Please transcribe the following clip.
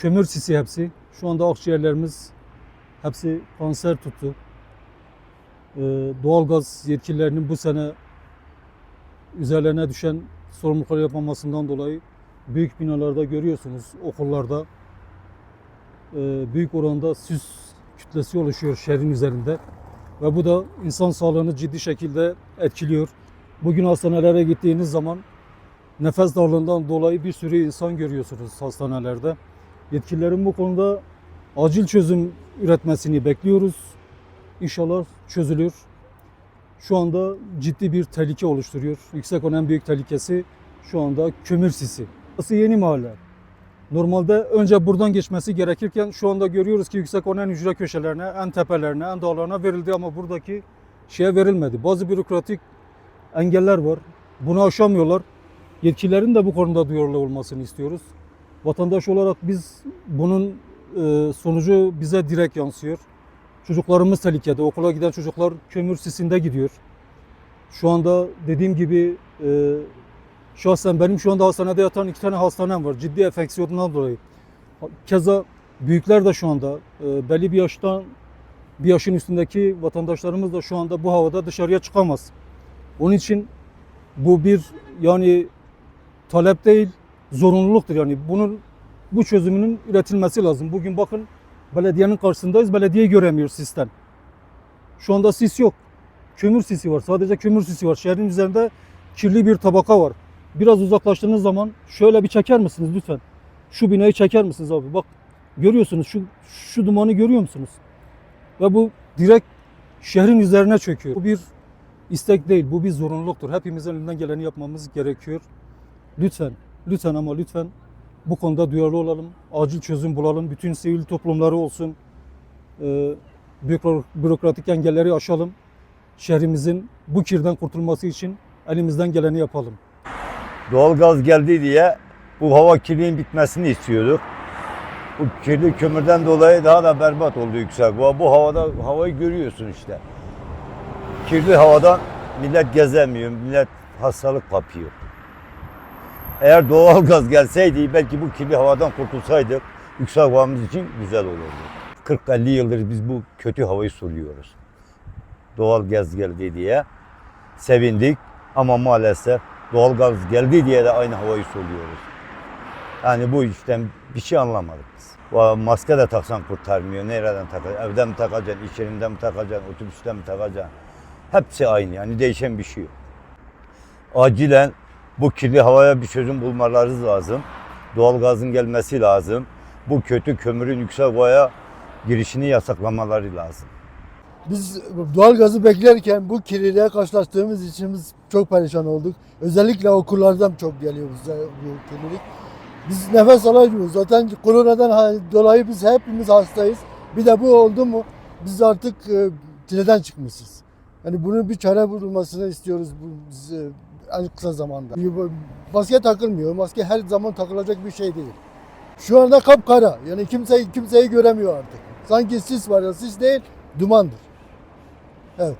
kömür sisi hepsi. Şu anda akciğerlerimiz hepsi kanser tuttu. Ee, doğalgaz yetkililerinin bu sene üzerlerine düşen sorumlulukları yapmamasından dolayı büyük binalarda görüyorsunuz okullarda e, büyük oranda süs kütlesi oluşuyor şehrin üzerinde ve bu da insan sağlığını ciddi şekilde etkiliyor. Bugün hastanelere gittiğiniz zaman nefes darlığından dolayı bir sürü insan görüyorsunuz hastanelerde. Yetkililerin bu konuda acil çözüm üretmesini bekliyoruz. İnşallah çözülür. Şu anda ciddi bir tehlike oluşturuyor. Yüksek önem büyük tehlikesi şu anda kömür sisi. Burası yeni mahalle. Normalde önce buradan geçmesi gerekirken şu anda görüyoruz ki yüksek önem hücre köşelerine, en tepelerine, en dağlarına verildi ama buradaki şeye verilmedi. Bazı bürokratik engeller var. Bunu aşamıyorlar. Yetkililerin de bu konuda duyarlı olmasını istiyoruz. Vatandaş olarak biz bunun e, sonucu bize direkt yansıyor. Çocuklarımız tehlikede. Okula giden çocuklar kömür sisinde gidiyor. Şu anda dediğim gibi e, şahsen benim şu anda hastanede yatan iki tane hastanem var. Ciddi enfeksiyondan dolayı. Keza büyükler de şu anda e, belli bir yaştan bir yaşın üstündeki vatandaşlarımız da şu anda bu havada dışarıya çıkamaz. Onun için bu bir yani talep değil, zorunluluktur. Yani bunun bu çözümünün üretilmesi lazım. Bugün bakın belediyenin karşısındayız. Belediyeyi göremiyoruz sisten. Şu anda sis yok. Kömür sisi var. Sadece kömür sisi var. Şehrin üzerinde kirli bir tabaka var. Biraz uzaklaştığınız zaman şöyle bir çeker misiniz lütfen? Şu binayı çeker misiniz abi? Bak görüyorsunuz şu şu dumanı görüyor musunuz? Ve bu direkt şehrin üzerine çöküyor. Bu bir istek değil, bu bir zorunluluktur. Hepimizin elinden geleni yapmamız gerekiyor. Lütfen, lütfen ama lütfen bu konuda duyarlı olalım. Acil çözüm bulalım. Bütün sivil toplumları olsun. Bürokra- bürokratik engelleri aşalım. Şehrimizin bu kirden kurtulması için elimizden geleni yapalım. Doğalgaz geldi diye bu hava kirliliğinin bitmesini istiyorduk. Bu kirli kömürden dolayı daha da berbat oldu yüksek. Bu, bu havada havayı görüyorsun işte. Kirli havadan millet gezemiyor, millet hastalık kapıyor. Eğer doğalgaz gelseydi belki bu kirli havadan kurtulsaydık yüksek havamız için güzel olurdu. 40-50 yıldır biz bu kötü havayı soluyoruz. Doğalgaz geldi diye sevindik ama maalesef doğalgaz geldi diye de aynı havayı soluyoruz. Yani bu işten bir şey anlamadık biz. Maske de taksan kurtarmıyor. Nereden takacaksın? Evde mi takacaksın? İş yerinde mi takacaksın? Otobüste mi takacaksın? Hepsi aynı yani değişen bir şey yok. Acilen bu kirli havaya bir çözüm bulmaları lazım. Doğalgazın gelmesi lazım. Bu kötü kömürün yüksek havaya girişini yasaklamaları lazım. Biz doğal gazı beklerken bu kirliliğe karşılaştığımız için çok perişan olduk. Özellikle okullardan çok geliyor bize bu kirlilik. Biz nefes alamıyoruz. Zaten koronadan dolayı biz hepimiz hastayız. Bir de bu oldu mu biz artık e, çileden çıkmışız. Yani bunun bir çare bulunmasını istiyoruz bu, en kısa zamanda. Maske takılmıyor. Maske her zaman takılacak bir şey değil. Şu anda kapkara. Yani kimse kimseyi göremiyor artık. Sanki sis var ya sis değil, dumandır. Evet.